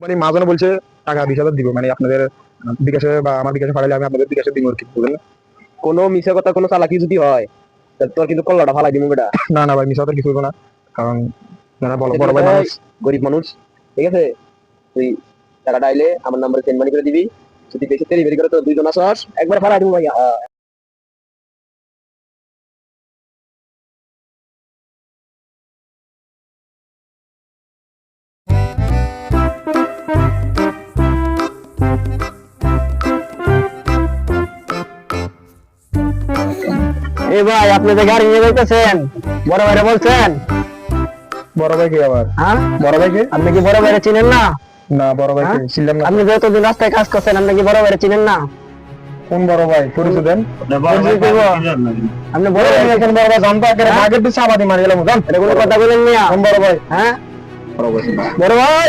মানে মাঝখানে বলছে টাকা বিশ হাজার দিব। মানে আপনাদের বিকাশে বা আমার বিকাশে পাঠালে আমি আপনাদের বিকাশে দিব আর কি বুঝলেন? কোনো মিশা কথা কোনো চালাকি যদি হয় তোর কিন্তু কল্লাটা ফালাই দিব বেটা। না না ভাই মিস হাজার কিছু না কারণ যারা বড় বড় ভাই মানুষ। গরিব মানুষ ঠিক আছে? তুই টাকাটা আইলে আমার নাম্বারে সেন্ড মানি করে দিবি। যদি বেশি ডেলিভারি করে তো দুইজন আসস একবার ফালাই দিব ভাইয়া। এ ভাই আপনি যে গাড়ি নিয়ে যাইতেছেন বড় ভাইরা বলছেন? বড় ভাই কে আবার? হ্যাঁ? বড় ভাই কে? আপনি কি বড় ভাইরা চিনেন না? না বড় ভাই কে? হ্যাঁ? না। আপনি যতদিন রাস্তায় কাজ করছেন আপনি কি বড় ভাইরা চিনেন না? কোন বড় ভাই? পরিচয় দেন। আপনি বড় ভাই এখন বড় ভাই জানতো? আগে? আগের পিছে আবাদি মারি গেলাম জান? এটা কোনো কথা বলেন মিয়া। কোন বড় ভাই? হ্যাঁ? বড় ভাই বড় ভাই!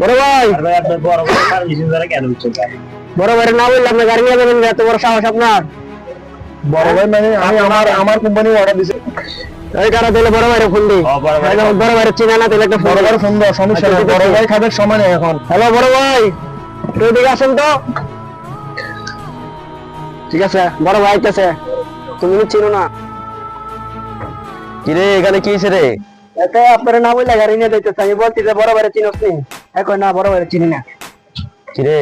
বড় ভাই! বড় ভাইরা না বললে আপনি গাড়ি নিয়ে যাবেন না, এত বড় সাহস আপনার। বড় ভাই মানে আমি আমার আমার কোম্পানি অর্ডার দিছে। এই কারা দিলে বড় ভাইরা ফোন দিই? বড় ভাইরা চিনে না দিলে একটা ফোন বড় ভাই সুন্দর সমস্যা নেই। বড় ভাই খাবে সময় নেই এখন। হ্যালো বড় ভাই। তুই দিকে আসেন তো। ঠিক আছে বড় ভাই আইতেছে। তুমি তো চিনো না? কিরে এখানে কি রে? এতে আপনারা না বললে গাড়ি নিয়ে যাইতেছে। আমি বলছি যে বড় ভাইরা চিনোস নি? এখন না বড় ভাইরা চিনি না। কিরে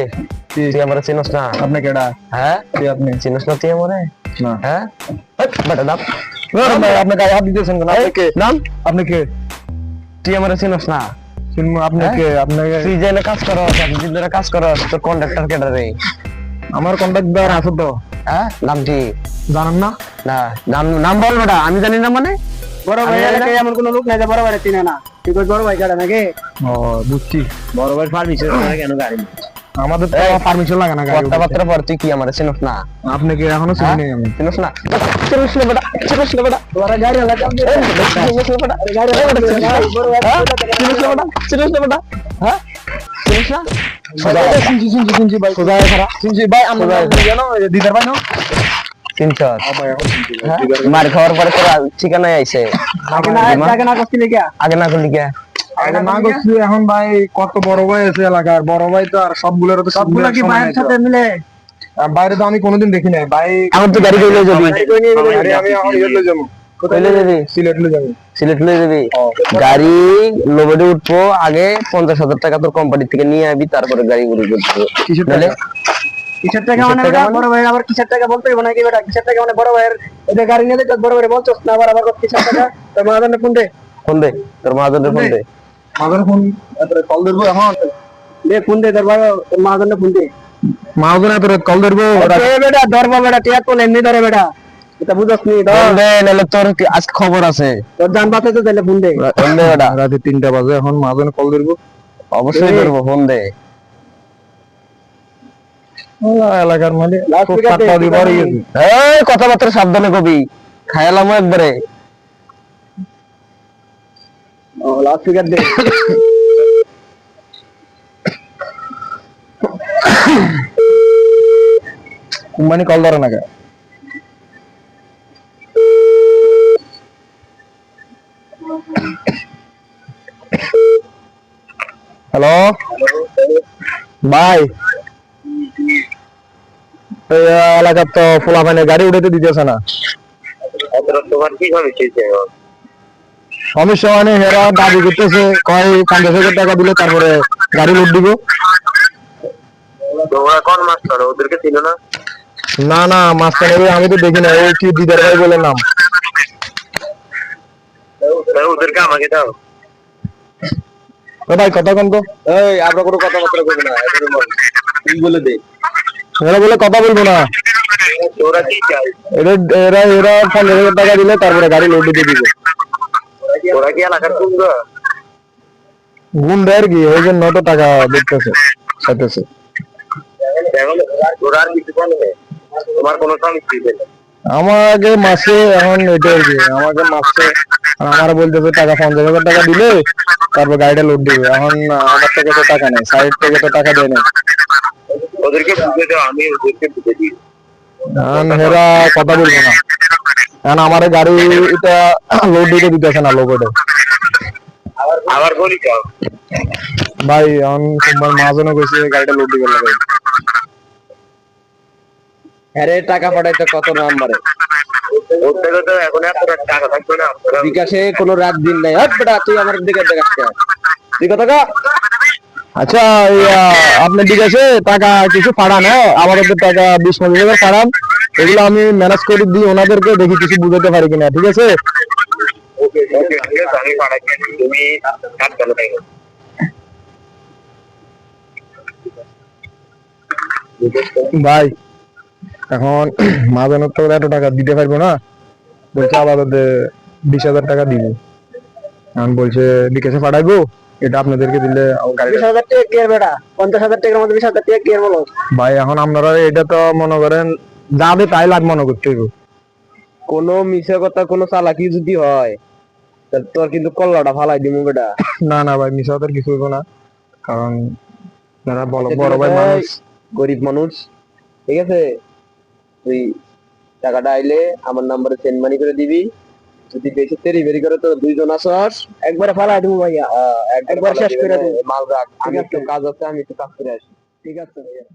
তুই আমার চিনস না? আপনি কেডা? হ্যাঁ? আপনি? চিনস না তুই আমারে? হ্যাঁ? বেটা নাম। আপনি গায়ে হাত দিতেছেন কেন? আপনি কে? নাম? আপনি কে? তুই আমারে চিনস না। শুনুন আপনি হ্যাঁ? তুই যে কাজ করস এতদিন ধরে কাজ করস তোর কন্ডাক্টর কেডা রে আমার কন্ট্যাক্ট আছে তো। হ্যাঁ? নাম কি? জানেন না? না নাম নাম বল বেটা আমি জানি না মানে। বড় ভাই এমন কোনো লোক নাই যে বড় ভাইরা চিনে না। ঠিক আছে বড় ভাই কাটা নাকি? ও বুঝছি। বড় ভাই পারমিশন কেন গাড়ি আমাদের তো পারমিশন লাগে না গাড়ি কথাবার্তা পর তুই কি আমারে চিনস না? আপনি কি এখনও চিনি নেই আমি চিনস না? চিনস না বেটা চিনস না বেটা। তোরা গাড়ি লাগা চিনস না বেটা। গাড়ি চিনস না? বেটা চিনস না বেটা। হ্যাঁ? চিনস না? শুনছি শুনছি শুনছি ভাই। সোজা খারাপ শুনছি ভাই আমরা জানো দিদার ভাই না? চিনস ভাই। হ্যাঁ? মার খাওয়ার পরে তোর ঠিকানায় আইছে আগে না আগে না করছিলি কি? আগে না করলি কে? এখন ভাই কত বড় ভাই আছে এলাকার? বড় ভাই তো আর সবগুলোর তো সবগুলা কি ভাইয়ের সাথে মিলে? বাইরে তো আমি কোনোদিন দেখি নাই। ভাই আমার তো গাড়ি কইলে যাবি। গাড়ি আমি এখন যাব। কইলে যাবি? সিলেট লয়ে যাব। সিলেট লয়ে যাবি। গাড়ি লোবেডে উঠবো আগে পঞ্চাশ হাজার টাকা তোর কোম্পানি থেকে নিয়ে আবি তারপরে গাড়ি গুলো করব। কিসের টাকা? কিসের টাকা মানে বেটা? বড় ভাই আবার কিসের টাকা বলতে হবে নাকি বেটা? কিসের টাকা মানে? বড় ভাইয়ের এদের গাড়ি নিয়ে বড় ভাই বলছস না আবার আবার কিসের টাকা? তোর মা জানে কোন দে। ফোন দে তোর মহাজনের ফোন দে। মাদার ফোন কল ধরবো এখন? দে ফোন দে তোর ভাই তোর মা জানে ফোন দে। মাহাজন এত কল ধরবো বেটা ধরবা বেটা টিয়া তো এমনি ধরে বেটা। এটা বুঝছ নি দে নাহলে তোর আজকে খবর আছে। তোর জান বাঁচাতে তাহলে ফোন দে। ফোন বেটা। রাতে তিনটা বাজে এখন মাহাজন কল ধরবো। অবশ্যই করব ফোন দে। এলাকার মানে Last খুব week এ পাত্তা দিবার একটুখানি- এই কথাবার্তা সাবধানে কবি। খায়ালাম একবারে। ও লাস্ট ফিগার দে কোম্পানি কল ধরে না কে হ্যালো ভাই এই এলাকার তো ফোলাফানে গাড়ি উঠাতে দিতেছে না সমস্যা মানে হেরা দাবি করতেছে কয় পঞ্চাশ হাজার টাকা দিলে তারপরে গাড়ি লোড দিব? তোমরা ওদেরকে ছিল না? না না মাঝখানে আমি তো দেখি না ওই কি দিদার ভাই বলে নাম? ওদেরকে আমাকে দাও। ভাই কথা কন তো। এই আমরা কোনো কথাবার্তা করব না তুই বলে। দে। এরা বলে কথা বলব না। তোরা কি চাই? এরা এরা এরা পঞ্চাশ হাজার টাকা দিলে তারপরে গাড়ি লোড দিয়ে দিব। ওরা কি এলাকার কুন্দা গুণ দেয় কি? ওই জন্য তো টাকা ওরা আর কিছু বলবে তোমার কোনো সমস্যা নেই? আমাকে মাসে এখন এটা আর কি আমাকে মাসে আমার বলতেছে টাকা পঞ্চাশ হাজার টাকা দিলে তারপর গাড়িটা লোড দিবে। এখন আমার থেকে তো টাকা নেই সাইড থেকে তো টাকা দেয় না ওদেরকে বুঝে দাও আমি ওদেরকে বুঝে দিই। এরা কথা বলব না। এখন আমার গাড়ি এটা লোড দিতে দিতেছে না লোকেটে আবার বলি ভাই এখন সোমবার মাহাজনও কইছে গাড়িটা লোড দিবে লাগে। আরে টাকা পাঠাইতে কত নাম্বারে? বিকাশে কোনো রাত দিন নাই। তুই আমার দিকে দেখাস? তুই কত টাকা আচ্ছা এই, আহ, আপনি ঠিক আছে টাকা কিছু পাঠান হ্যাঁ? আমাদের টাকা বিশ পঁচিশ হাজার পাঠান এগুলো আমি ম্যানেজ করে দিই ওনাদেরকে দেখি কিছু বুঝাতে পারি কিনা ঠিক আছে? ভাই এখন মাঝানোর তো এত টাকা দিতে পারব না বলছে আপাতত বিশ হাজার টাকা দিব। এখন বলছে বিকাশে পাঠাইবো এটা আপনাদেরকে দিলে আমার বিশ হাজার টাকা গিয়ার বেটা। পঞ্চাশ হাজার টাকার মধ্যে বিশ হাজার টাকা গিয়ার বলো। ভাই এখন আপনারা এটা তো মনে করেন যাবে তাই মনে করতে হইব। কোনো মিশে কথা কোনো চালাকি যদি হয় তাহলে তোর কিন্তু কল্লাটা ফালাই দিমু বেটা। না না ভাই মিশা কিছু হইব না। কারণ যারা বড় বড় ভাই মানুষ। গরিব মানুষ। ঠিক আছে? তুই টাকাটা আইলে আমার নাম্বারে সেন্ড মানি করে দিবি। যদি বেশি তেরি বেরি করে তো দুইজন আসস। একবারে ফালা দিব ভাইয়া। একবার শেষ করে দিবি। মাল রাখ আমি একটু কাজ আছে আমি একটু কাজ করে আসি। ঠিক আছে ভাইয়া।